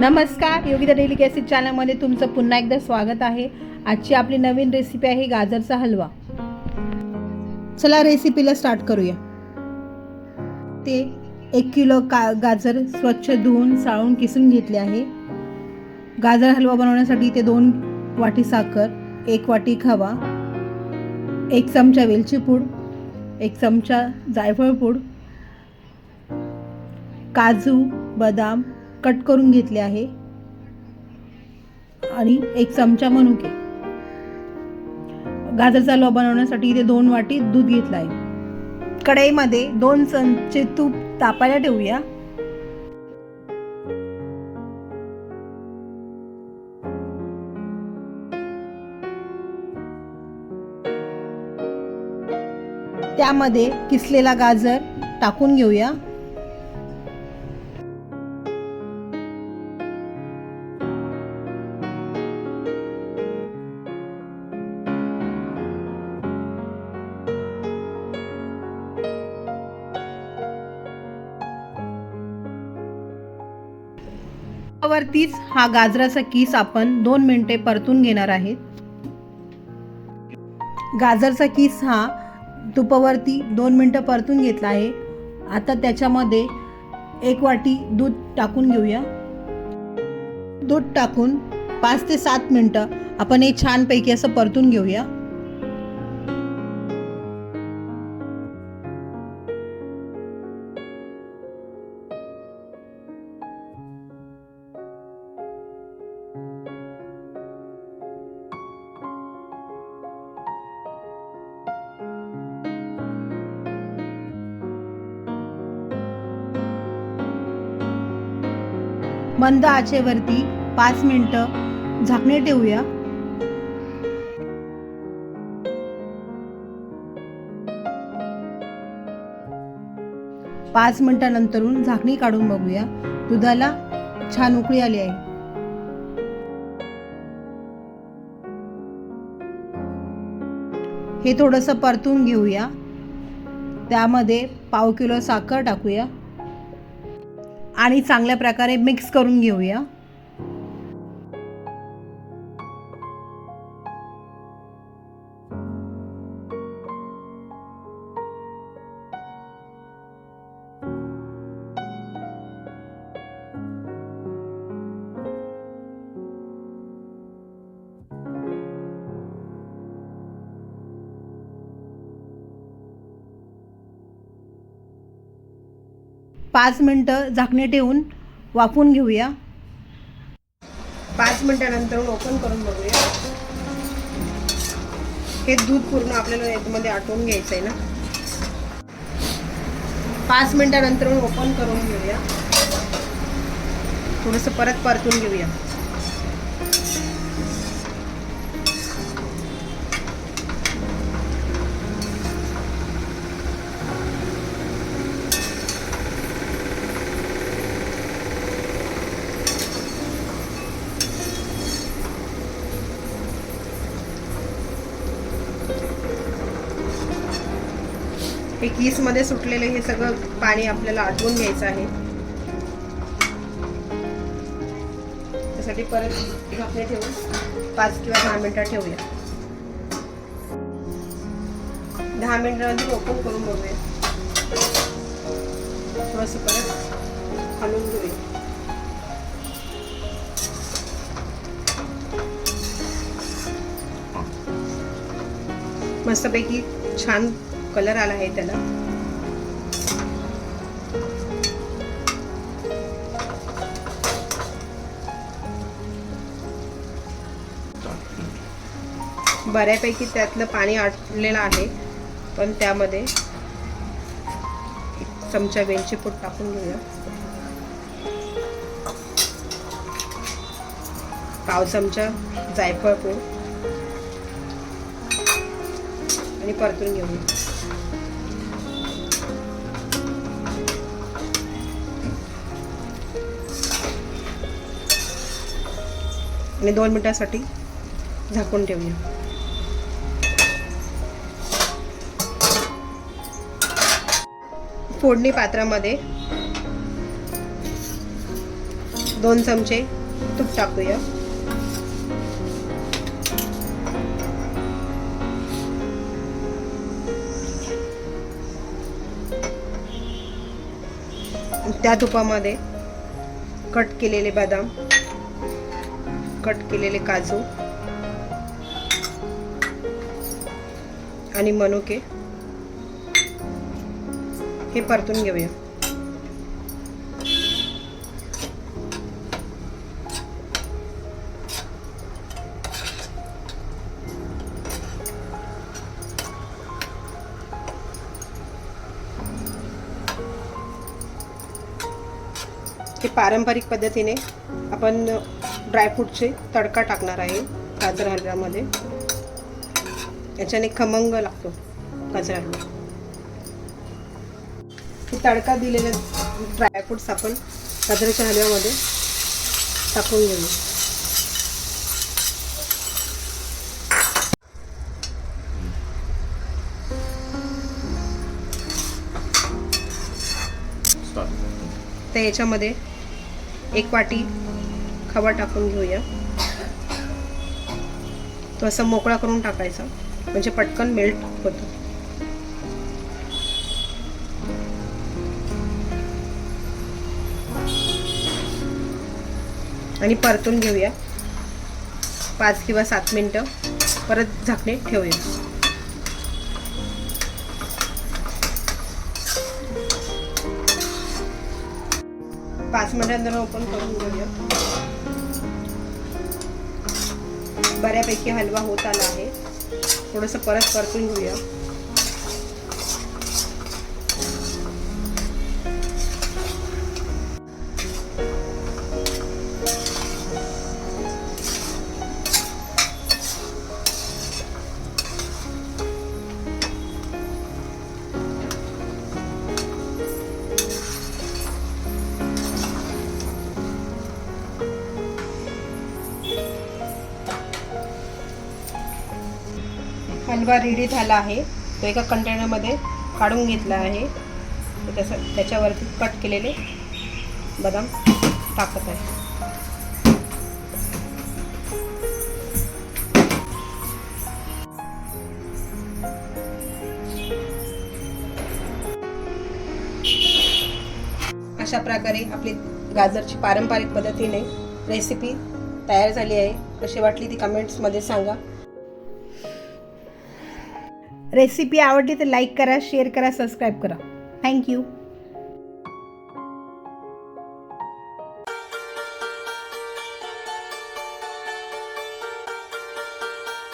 नमस्कार Yogita daily cassette चॅनलमध्ये तुमचं पुन्हा एकदा स्वागत आहे. आजची आपली नवीन रेसिपी आहे गाजरचा हलवा. चला रेसिपीला स्टार्ट करूया. ते एक किलो का गाजर स्वच्छ धुवून साळून किसून घेतले आहे. गाजर हलवा बनवण्यासाठी ते दोन वाटी साखर एक वाटी खवा एक चमचा वेलची पूड एक चमचा जायफळ पूड काजू बदाम कट करून घेतले आहे. आणि एक चमचा मनुके. गाजरचा लोह बनवण्यासाठी इथे दोन वाटी दूध घेतलं आहे कढईमध्ये दोन चमचे तूप तापायला ठेवूया. त्यामध्ये किसलेला गाजर टाकून घेऊया. वरतीच हा गाजराचा किस आपण दोन मिनिटे परतून घेणार आहेत गाजरचा किस हा तुपावरती दोन मिनटं परतून घेतला आहे. आता त्याच्यामध्ये एक वाटी दूध टाकून घेऊया. दूध टाकून पाच ते सात मिनटं आपण हे छानपैकी असं परतून घेऊया. मंद आचेवरती पाच मिनटं झाकणे ठेवूया. पाच मिनिटानंतरून झाकणी काढून बघूया. दुधाला छान उकळी आली आहे. हे थोडंसं परतून घेऊया. त्यामध्ये पाव किलो साखर टाकूया. आणि चांगल्या प्रकारे मिक्स करून घेऊया. पाच मिनटं झाकणे ठेवून वाफून घेऊया. पाच मिनटानंतर ओपन करून बघूया. हे दूध पूर्ण आपल्याला याच्यामध्ये आटवून घ्यायचं आहे ना. पाच मिनटानंतर ओपन करून घेऊया. थोडंसं परत परतून घेऊया. हे कीसमध्ये सुटलेले हे सगळं पाणी आपल्याला आटवून घ्यायचं आहे. त्यासाठी परत झाकणे ठेवून पाच किंवा दहा मिनटं ठेवूया. दहा मिनिटानंतर ओपन करून बघूया. थोडंसं परत हलवून घेऊया. मस्तपैकी छान कलर आला आहे त्याला. बऱ्यापैकी त्यातलं पाणी आटलेलं आहे पण त्यामध्ये चमचा वेलची पूड टाकून घेऊया. पाव चमचा जायफळ पूड. आणि परतून घेऊया आणि दोन मिनिटासाठी झाकून ठेवूया. फोडणी पात्रामध्ये दोन चमचे तूप टाकूया. त्या तुपामध्ये कट केलेले बदाम कट केलेले काजू आणि मनुके हे परतून घेऊया. हे पारंपरिक पद्धतीने आपण ड्रायफ्रूटचे तडका टाकणार आहे गाजर हलव्यामध्ये. याच्याने खमंग लागतो गाजर हलवा. तडका दिलेला ड्रायफ्रूट्स आपण गाजराच्या हलव्यामध्ये टाकून घेऊ. आता याच्यामध्ये एक वाटी खवा टाकून घेऊया. तो असं मोकळा करून टाकायचा म्हणजे पटकन मेल्ट होतो. आणि परतून घेऊया. पाच किंवा सात मिनटं परत झाकणे ठेवूया. पाच मिनिटांनंतर ओपन करून घेऊया. बऱ्यापैकी हलवा होत आला आहे. थोडंसं परत परतून घेऊया. हलवा रेडी झाला आहे. तो एका कंटेनरमध्ये काढून घेतला आहे. तर त्याच्यावरती कट केलेले बदाम टाकत आहे. अशा प्रकारे आपली गाजरची पारंपरिक पद्धतीने रेसिपी तयार झाली आहे. कशी वाटली ती कमेंट्समध्ये सांगा. रेसिपी आवडली तर लाईक करा शेअर करा सबस्क्राईब करा. थँक्यू